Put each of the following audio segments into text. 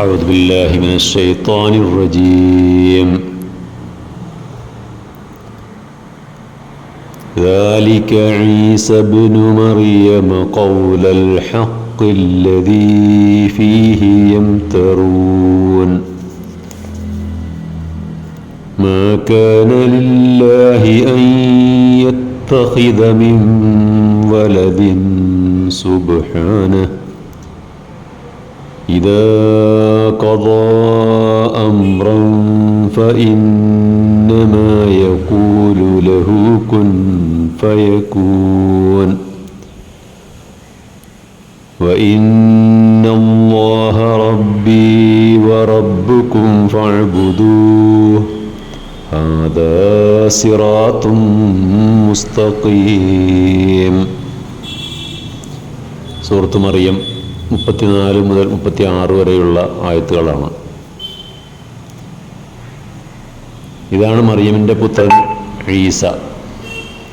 أعوذ بالله من الشيطان الرجيم. ذلك عيسى ابن مريم قول الحق الذي فيه يمترون. ما كان لله أن يتخذ من ولد سبحانه إذا قضى أمرا فإنما يقول له كن فيكون. وإن الله ربي وربكم فاعبدوه. هذا صراط مستقيم. سورة مريم. മുപ്പത്തിനാല് മുതൽ മുപ്പത്തി ആറ് വരെയുള്ള ആയത്തുകളാണ്. ഇതാണ് മറിയമിന്റെ പുത്രൻ ഈസ.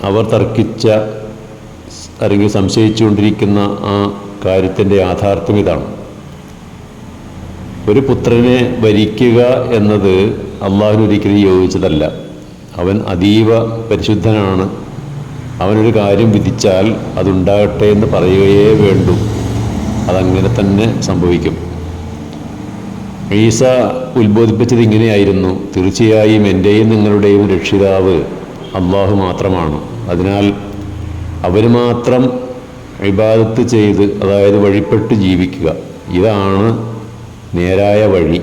അവർ തർക്കിച്ച അല്ലെങ്കിൽ സംശയിച്ചുകൊണ്ടിരിക്കുന്ന ആ കാര്യത്തിന്റെ യാഥാർത്ഥ്യം ഇതാണ്. ഒരു പുത്രനെ ഭരിക്കുക എന്നത് അള്ളാഹുവിന് ഒരിക്കലും യോജിച്ചതല്ല. അവൻ അതീവ പരിശുദ്ധനാണ്. അവനൊരു കാര്യം വിധിച്ചാൽ അതുണ്ടാകട്ടെ എന്ന് പറയുകയേ വേണ്ടൂ. അതങ്ങനെ തന്നെ സംഭവിക്കും. ഈസ ഉത്ബോധിപ്പിച്ചത് ഇങ്ങനെയായിരുന്നു. തീർച്ചയായും എന്റെയും നിങ്ങളുടെയും രക്ഷിതാവ് അള്ളാഹു മാത്രമാണ്. അതിനാൽ അവർ മാത്രം ഇബാദത്ത് ചെയ്ത് അതായത് വഴിപ്പെട്ട് ജീവിക്കുക. ഇതാണ് നേരായ വഴി.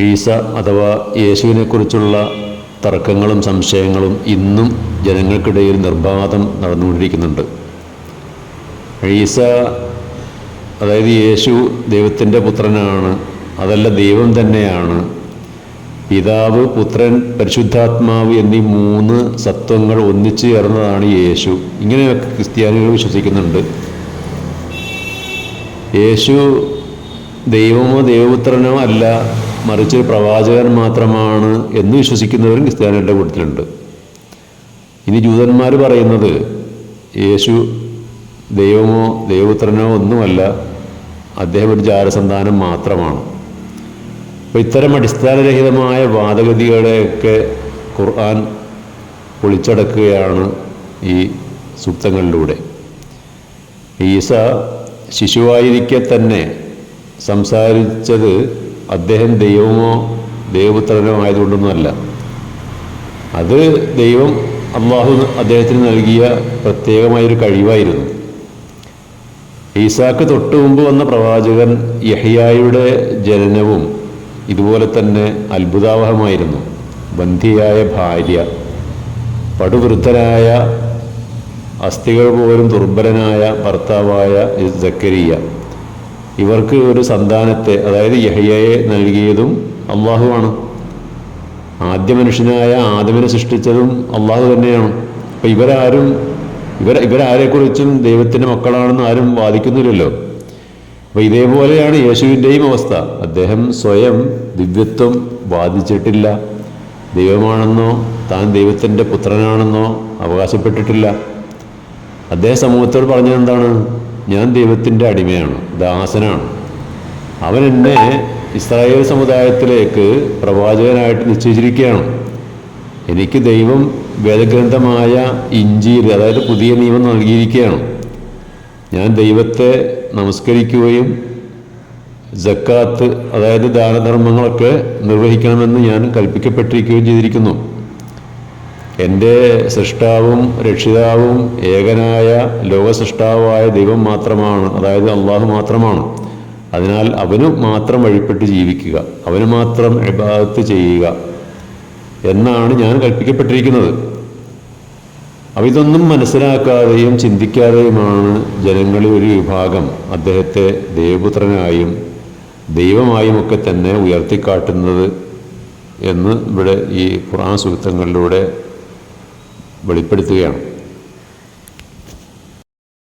ഈസ അഥവാ യേശുവിനെക്കുറിച്ചുള്ള തർക്കങ്ങളും സംശയങ്ങളും ഇന്നും ജനങ്ങൾക്കിടയിൽ നിർബാധം നടന്നുകൊണ്ടിരിക്കുന്നുണ്ട്. ഈസ അതായത് യേശു ദൈവത്തിന്റെ പുത്രനാണ് അതല്ല ദൈവം തന്നെയാണ്. പിതാവ് പുത്രൻ പരിശുദ്ധാത്മാവ് എന്നീ മൂന്ന് സത്വങ്ങൾ ഒന്നിച്ചു ചേർന്നതാണ് യേശു. ഇങ്ങനെയൊക്കെ ക്രിസ്ത്യാനികൾ വിശ്വസിക്കുന്നുണ്ട്. യേശു ദൈവമോ ദൈവപുത്രനോ അല്ല മറിച്ച് പ്രവാചകൻ മാത്രമാണ് എന്ന് വിശ്വസിക്കുന്നവരും ക്രിസ്ത്യാനികളുടെ കൂട്ടത്തിലുണ്ട്. ഇനി ജൂതന്മാർ പറയുന്നത് യേശു ദൈവമോ ദൈവപുത്രനോ ഒന്നുമല്ല അദ്ദേഹം ഒരു ജാരസന്താനം മാത്രമാണ്. അപ്പോൾ ഇത്തരം അടിസ്ഥാനരഹിതമായ വാദഗതികളെയൊക്കെ ഖുർആൻ പൊളിച്ചടക്കുകയാണ് ഈ സൂക്തങ്ങളിലൂടെ. ഈസ ശിശുവായിരിക്കെ തന്നെ സംസാരിച്ചത് അദ്ദേഹം ദൈവമോ ദൈവപുത്രനോ ആയതുകൊണ്ടൊന്നുമല്ല അത് ദൈവം അള്ളാഹു അദ്ദേഹത്തിന് നൽകിയ പ്രത്യേകമായൊരു കഴിവായിരുന്നു. ഈസാക്ക് തൊട്ടു മുമ്പ് വന്ന പ്രവാചകൻ യഹിയായുടെ ജനനവും ഇതുപോലെ തന്നെ അത്ഭുതാവഹമായിരുന്നു. ബന്ധിയായ ഭാര്യ പടുവൃദ്ധനായ അസ്ഥികൾ പോലും ദുർബലനായ ഭർത്താവായ ജക്കരിയ ഇവർക്ക് ഒരു സന്താനത്തെ അതായത് യഹയെ നൽകിയതും അള്ളാഹുവാണ്. ആദ്യ മനുഷ്യനായ ആദമിനെ സൃഷ്ടിച്ചതും അള്ളാഹു തന്നെയാണ്. അപ്പം ഇവരാരും ഇവർ ഇവരാരെക്കുറിച്ചും ദൈവത്തിന്റെ മക്കളാണെന്ന് ആരും വാദിക്കുന്നില്ലല്ലോ. അപ്പോൾ ഇതേപോലെയാണ് യേശുവിന്റെയും അവസ്ഥ. അദ്ദേഹം സ്വയം ദിവ്യത്വം വാദിച്ചിട്ടില്ല. ദൈവമാണെന്നോ താൻ ദൈവത്തിന്റെ പുത്രനാണെന്നോ അവകാശപ്പെട്ടിട്ടില്ല. അദ്ദേഹം സമൂഹത്തോട് പറഞ്ഞത് എന്താണ്? ഞാൻ ദൈവത്തിന്റെ അടിമയാണ് ദാസനാണ്. അവൻ എന്നെ ഇസ്രായേൽ സമുദായത്തിലേക്ക് പ്രവാചകനായിട്ട് നിശ്ചയിച്ചിരിക്കുകയാണ്. എനിക്ക് ദൈവം വേദഗ്രന്ഥമായ ഇഞ്ചിയിൽ അതായത് പുതിയ നിയമം നൽകിയിരിക്കുകയാണ്. ഞാൻ ദൈവത്തെ നമസ്കരിക്കുകയും ജക്കാത്ത് അതായത് ദാനധർമ്മങ്ങളൊക്കെ നിർവഹിക്കണമെന്ന് ഞാൻ കൽപ്പിക്കപ്പെട്ടിരിക്കുകയും ചെയ്തിരിക്കുന്നു. എന്റെ സൃഷ്ടാവും രക്ഷിതാവും ഏകനായ ലോകസൃഷ്ടാവായ ദൈവം മാത്രമാണ് അതായത് അള്ളാഹു മാത്രമാണ്. അതിനാൽ അവന് മാത്രം വഴിപ്പെട്ട് ജീവിക്കുക അവന് മാത്രം ഇബാദത്ത് ചെയ്യുക എന്നാണ് ഞാൻ കൽപ്പിക്കപ്പെട്ടിരിക്കുന്നത്. അപ്പം ഇതൊന്നും മനസ്സിലാക്കാതെയും ചിന്തിക്കാതെയുമാണ് ജനങ്ങളിൽ ഒരു വിഭാഗം അദ്ദേഹത്തെ ദേവപുത്രനായും ദൈവമായും ഒക്കെ തന്നെ ഉയർത്തിക്കാട്ടുന്നത് എന്ന് ഇവിടെ ഈ ഖുർആൻ സൂക്തങ്ങളിലൂടെ വെളിപ്പെടുത്തുകയാണ്.